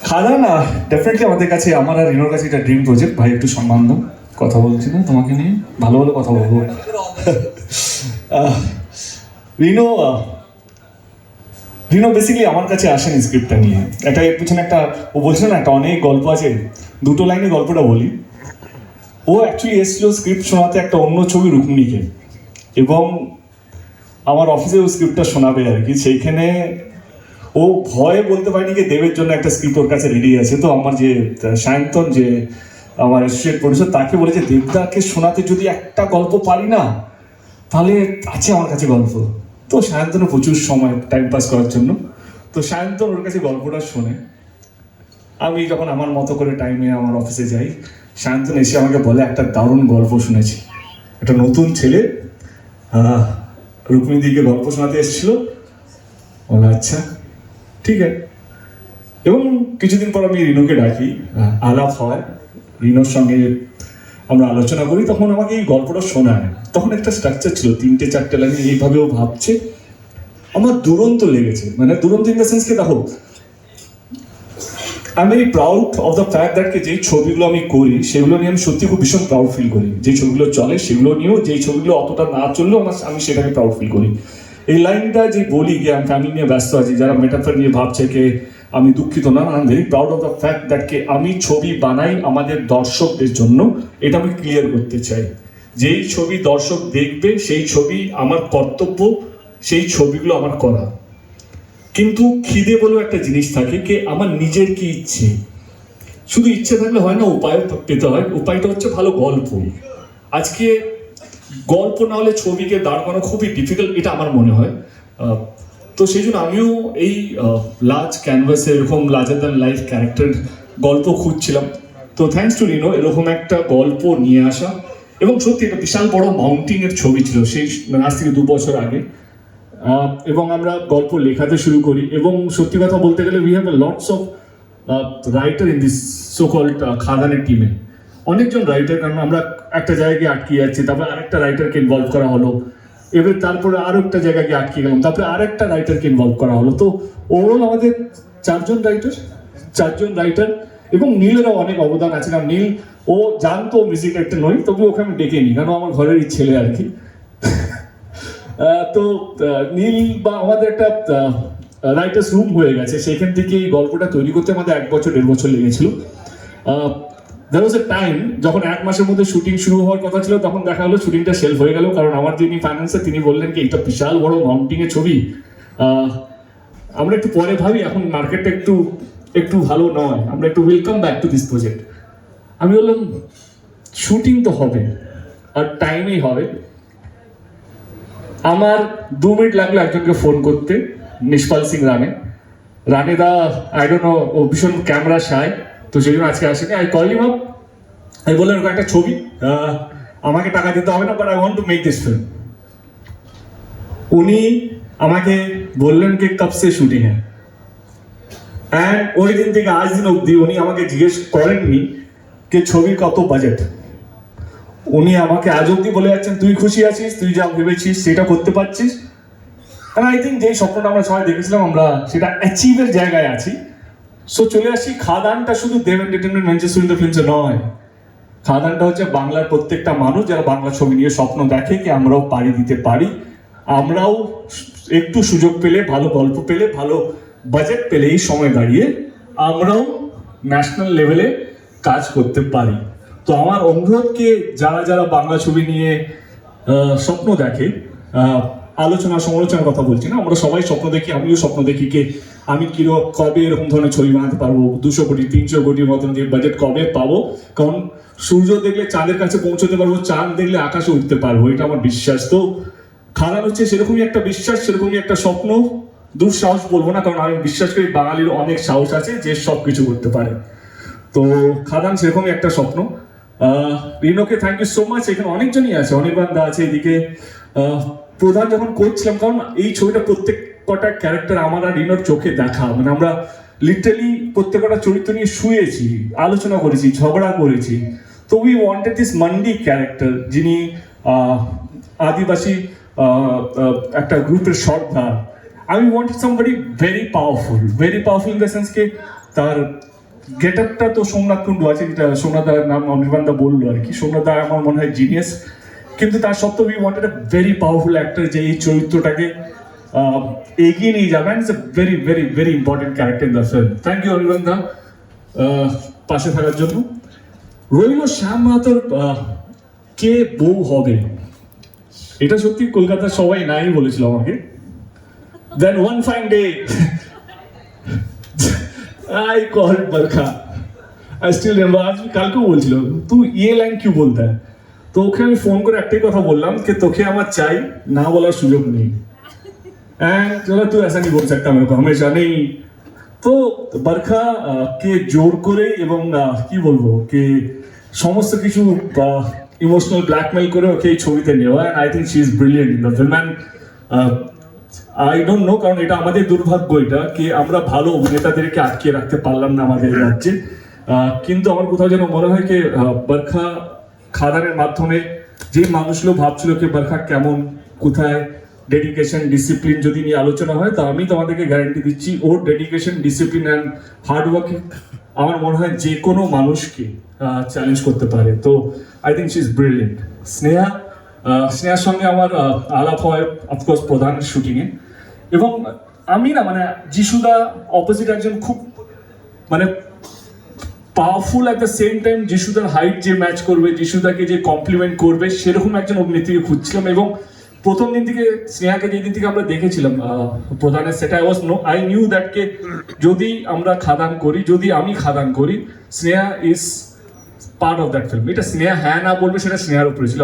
খাদা না ডেফিনেটলি আমাদের কাছে, আমার আর রিনোর কাছে এটা ড্রিম প্রজেক্ট ভাই, একটু সম্মান দাও, কথা বলছি না, তোমাকে নিয়ে ভালো ভালো কথা বলব। রিনো রিনো বেসিক্যালি আমার কাছে আসেনি স্ক্রিপ্টটা নিয়ে। এটা এর পিছনে একটা, ও বলছিল না, একটা অনেক গল্প আছে, দুটো লাইনে গল্পটা বলি। ও অ্যাকচুয়ালি এসেছিল স্ক্রিপ্ট শোনাতে একটা অন্য ছবি রুক্মিণীকে, এবং আমার অফিসে স্ক্রিপ্টটা শোনাবে আর কি। সেইখানে ও ভয়ে বলতে পারেনি যে দেবের জন্য একটা স্ক্রিপ্ট ওর কাছে রেডি আছে। তো আমার যে সায়ন্তন যে, আমার অ্যাসোসিয়েট প্রডিউসার তাকে বলেছে দেবদাকে শোনাতে যদি একটা গল্প পারি না, তাহলে আছে আমার কাছে গল্প। তো সায়ন্তনও প্রচুর সময় টাইম পাস করার জন্য। তো সায়ন্তন ওর কাছে গল্পটা শোনে। আমি যখন আমার মতো করে টাইমে আমার অফিসে যাই, সায়ন্তন এসে আমাকে বলে, একটা দারুণ গল্প শুনেছি। একটা নতুন ছেলে রুক্মিণীদিকে গল্প শোনাতে এসেছিল। বলে আচ্ছা। ঠিক আছে। এবং কিছুদিন পর আমি রিনোকে ডাকি আহ, আলাপ হয়। রিনুর সঙ্গে আমরা আলোচনা করি তখন আমাকে এই গল্পটা শোনায়। তখন একটা স্ট্রাকচার ছিল তিনটে চারটে লাইনে এইভাবেও ভাবছে। আমার দুরন্ত লেগেছে মানে দুরন্ত ইন দ্য সেন্স কে দেখো I am very proud of the fact that যে যেই ছবিগুলো আমি করি সেগুলো নিয়ে আমি সত্যি খুব ভীষণ প্রাউড ফিল করি। যে ছবিগুলো চলে সেগুলো নিয়েও যেই ছবিগুলো অতটা না চললেও আমার আমি সেটাকে প্রাউড ফিল করি। এই লাইনটা যে বলি যে আমি ফ্যামিলি নিয়ে ব্যস্ত আছি, যারা মেটাফার নিয়ে ভাবছে কে আমি দুঃখিত, না I am very proud of the fact that কে আমি ছবি বানাই আমাদের দর্শকদের জন্য, এটা আমি ক্লিয়ার করতে চাই। যেই ছবি দর্শক দেখবে, সেই ছবি আমার কর্তব্য, সেই ছবিগুলো আমার করা। কিন্তু খিদে বলেও একটা জিনিস থাকে কে আমার নিজের কি ইচ্ছে? শুধু ইচ্ছে থাকলে হয় না উপায় পেতে হয়। উপায়টা হচ্ছে ভালো গল্প। আজকে গল্প না হলে ছবিকে দাঁড় করানো খুবই ডিফিকাল্ট এটা আমার মনে হয়। তো সেই জন্য আমিও এই লার্জ ক্যানভাসে এরকম লার্জার দ্যান লাইফ ক্যারেক্টার গল্প খুঁজছিলাম। তো থ্যাঙ্কস টু রিনো এরকম একটা গল্প নিয়ে আসা। এবং সত্যি একটা বিশাল বড় মাউন্টিং এর ছবি ছিল সেই আজ থেকে দু বছর আগে। এবং আমরা গল্প লেখাতে শুরু করি। এবং সত্যি কথা বলতে গেলে we have lots of writer in this so called খাদানের টিমে অনেকজন রাইটার কারণ আমরা একটা জায়গায় আটকে যাচ্ছি, তারপর আরেকটা রাইটারকে ইনভলভ করা হলো, এবার তারপরে আরও একটা জায়গায় গিয়ে আটকে গেলাম, তারপরে আরেকটা রাইটারকে ইনভলভ করা হলো। তো ওভারঅল আমাদের চারজন রাইটার চারজন রাইটার এবং নীলেরও অনেক অবদান আছে, কারণ নীল, ও জানতো মিউজিক একটা নই তবু ওকে আমি ডেকে নিই, কারণ আমার ঘরেরই ছেলে আর কি। তো নীল বা আমাদের একটা রাইটার্স রুম হয়ে গেছে, সেখান থেকে এই গল্পটা তৈরি করতে আমাদের এক বছর, দেড় বছর লেগেছিল। দের ওয়াজ এ টাইম যখন এক মাসের মধ্যে শুটিং শুরু হওয়ার কথা ছিল, তখন দেখা হলো শুটিংটা সেলফ হয়ে গেল। কারণ আমার যিনি ফাইন্যান্সার তিনি বললেন কি, এটা বিশাল বড় মাউন্টিং এর ছবি আমরা একটু পরে ভাবি, এখন মার্কেটটা একটু একটু ভালো নয়। আমরা একটু welcome back to this project আমি বললাম শুটিং তো হবে, আর টাইমেই হবে। আমার দু মিনিট লাগল একজনকে ফোন করতে, নিষ্পাল সিং রানে। রানে দা আই ডোন্ট নো ও ভীষণ ক্যামেরা শায় তো সেই জন্য আজকে আসেনি। আই কল আপ আমি বললাম একটা ছবি আমাকে টাকা দিতে হবে না but I want to make this film উনি আমাকে বললেন কি কব সে শুটিং হ্যাঁ অ্যান্ড ওই দিন থেকে আজ দিন অবধি উনি আমাকে জিজ্ঞেস করেননি যে, ছবির কত বাজেট উনি আমাকে আজ অব্দি বলে যাচ্ছেন, তুই খুশি আছিস? তুই যা ভেবেছিস, সেটা করতে পারছিস? আই থিঙ্ক যেই স্বপ্নটা আমরা সবাই দেখেছিলাম, আমরা সেটা অ্যাচিভের জায়গায় আছি। সো চলে আসি খাদানটা শুধু Dev entertainment Manchester in the ফিল্মসে নয়। খাদানটা হচ্ছে বাংলার প্রত্যেকটা মানুষ যারা বাংলা ছবি নিয়ে স্বপ্ন দেখে কি আমরাও পাড়ি দিতে পারি। আমরাও একটু সুযোগ পেলে, ভালো গল্প পেলে, ভালো বাজেট পেলে এই সময় দাঁড়িয়ে আমরাও ন্যাশনাল লেভেলে কাজ করতে পারি। তো আমার অনুরোধকে যারা যারা বাংলা ছবি নিয়ে স্বপ্ন দেখে আলোচনা সমালোচনার কথা বলছি না, আমরা সবাই স্বপ্ন দেখি, আমিও স্বপ্ন দেখি কে আমি কীরকম কবে এরকম ধরনের ছবি বানাতে পারব? দুশো কোটি, তিনশো কোটির মতন যে বাজেট কবে পাবো? কারণ সূর্য দেখলে চাঁদের কাছে পৌঁছতে পারব, চাঁদ দেখলে আকাশে উঠতে পারব, এটা আমার বিশ্বাস। তো খারাপ হচ্ছে সেরকমই একটা বিশ্বাস, সেরকমই একটা স্বপ্ন। দুঃসাহস বলব না, কারণ আমি বিশ্বাস করি বাঙালির অনেক সাহস আছে যে সব কিছু করতে পারে। তো খাদান সেরকমই একটা স্বপ্ন। রিনোকে থ্যাংক ইউ সো মাচ এখানে অনেকজনই আছে, অনির্বাণ দা আছে এদিকে। প্রধান যখন করছিলাম, কারণ এই ছবিটা প্রত্যেক কটা ক্যারেক্টার আমার আর রিনোর চোখে দেখা। মানে আমরা লিটারালি প্রত্যেকটা চরিত্র নিয়ে শুয়েছি, আলোচনা করেছি, ঝগড়া করেছি। তো we wanted this Mandi character যিনি আদিবাসী একটা গ্রুপের সর্দার। আমি wanted somebody very powerful very powerful in the sense কে তার গেট আপটা তো সোমনাথ কুণ্ডু আছে, যেটা সোমনাথ দার নাম অনির্বাণ বলল আর কি। সোমনাথ দা আমার মনে হয় জিনিয়াস কিন্তু তার সত্ত্বেও we wanted a very powerful actor যে এই চরিত্রটাকে এগিয়ে নিয়ে যাবেন it's a very very very important character in the film thank you Anirban দা পাশে থাকার জন্য। রইল শ্যাম মাহাতোর কে বউ হবে? এটা সত্যি কলকাতার সবাই নাই বলেছিল আমাকে। Then one fine day I call Barkha I still remember আজ কালকেও বলছিল তুই ইয়ে লাইন কিউ বলতে তো ওকে আমি ফোন করে একটাই কথা বললাম যে তোকে আমার চাই, না বলার সুযোগ নেই। एंड चलो तू ऐसा नहीं बोल सकता मेरे को हमेशा नहीं তো বারখা আহ, কে জোর করে এবং আহ, কি বলবো কে সমস্ত কিছু ইমোশনাল ব্ল্যাকমেল করে ওকে এই ছবিতে নেওয়া I think she is brilliant in the film and I don't know কারণ এটা আমাদের দুর্ভাগ্য এটা কি আমরা ভালো অভিনেতাদেরকে আটকে রাখতে পারলাম না আমাদের রাজ্যে আহ, কিন্তু আমার কোথাও যেন মনে হয় কি আহ, বরখা খাদানের মাধ্যমে যে মানুষগুলো ভাবছিল কি বরখা কেমন কোথায় ডেডিকেশন ডিসিপ্লিন যদি নিয়ে আলোচনা হয়, তো আমি তোমাদেরকে গ্যারান্টি দিচ্ছি ওর ডেডিকেশন ডিসিপ্লিন অ্যান্ড হার্ডওয়ার্কিং আমার মনে হয় যে কোনো মানুষকে চ্যালেঞ্জ করতে পারে। তো I think she is brilliant Sneha স্নেহার সঙ্গে আমার আলাপ হয় অফকোর্স প্রধান শুটিংয়ে এবং আমি না মানে যিশুদা অপোজিট একজন খুব মানে powerful at the same time যিশুদার height যে ম্যাচ করবে, যিশুদাকে যে কমপ্লিমেন্ট করবে, সেরকম একজন অভিনেত্রীকে খুঁজছিলাম এবং প্রথম দিন থেকে, স্নেহাকে যেদিন থেকে আমরা দেখেছিলাম প্রধানের সেটা ওয়াজ নো আই নিউ দ্যাটকে যদি আমরা খাদান করি, যদি আমি খাদান করি, Sneha is part of that film এটা স্নেহা হ্যাঁ না বলবে, সেটা স্নেহার উপরে ছিল।